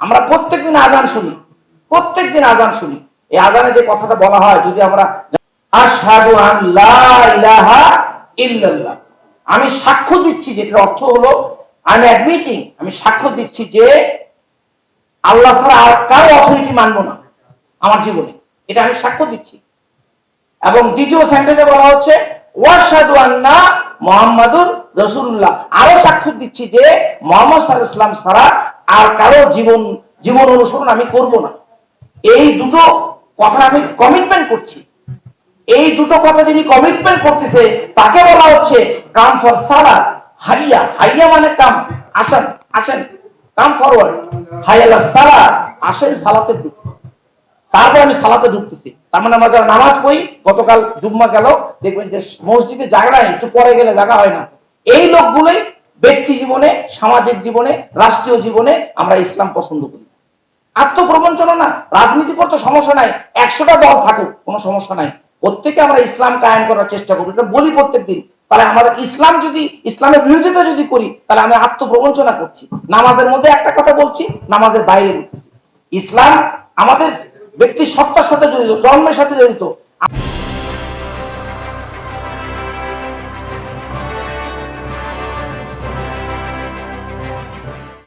আমরা প্রত্যেকদিন আজান শুনি, প্রত্যেকদিন আজান শুনি। এই আজানে যে কথাটা বলা হয়, যদি আমরা আমি সাক্ষ্য দিচ্ছি যেটার অর্থ হলো আমি অ্যাডমিটিং আমি সাক্ষ্য দিচ্ছি যে, আল্লাহ ছাড়া আর কারও অথরিটি মানব না আমার জীবনে। এটা আমি সাক্ষ্য দিচ্ছি। এবং দ্বিতীয় সেন্টেন্সে বলা হচ্ছে ওয়াসাদু আন্না মোহাম্মদুর রসুল্লাহ আরও সাক্ষ্য দিচ্ছি যে, মোহাম্মদ সাল্লাহ ইসলাম ছাড়া আর কারও জীবন জীবন অনুসরণ আমি করব না। এই দুটো কথা আমি কমিটমেন্ট করছি। এই দুটো কথা যিনি কমিটমেন্ট করতেছে, তাকে বলা হচ্ছে কাম ফর সালা হাইয়া হাইয়া মানে কাম আসেন আসেন। কাম ফরওয়ার্ড হাইয়ালা সালা আসেন সালাতের দিকে। তারপর আমি সালাতে ঢুকতেছি। তার মানে আমরা যারা নামাজ পড়ি, গতকাল জুম্মা গেল, দেখবেন যে মসজিদে জায়গা একটু পরে গেলে জায়গা হয় না। এই লোকগুলোই ব্যক্তি জীবনে, সামাজিক জীবনে, রাষ্ট্রীয় জীবনে আমরা ইসলাম পছন্দ করি। আত্মপ্রবঞ্চনা না রাজনীতি করতে সমস্যা নাই, একশোটা দল থাকুক, কোনো সমস্যা নাই। প্রত্যেকে আমরা ইসলাম কায়েম করার চেষ্টা করি এটা বলি প্রত্যেক দিন। তাহলে আমাদের ইসলাম যদি, ইসলামের বিরোধিতা যদি করি, তাহলে আমি আত্মপ্রবঞ্চনা করছি। নামাজের মধ্যে একটা কথা বলছি, নামাজের বাইরে বলতেছি ইসলাম আমাদের ব্যক্তি সত্তার সাথে জড়িত জন্মের সাথে জড়িত।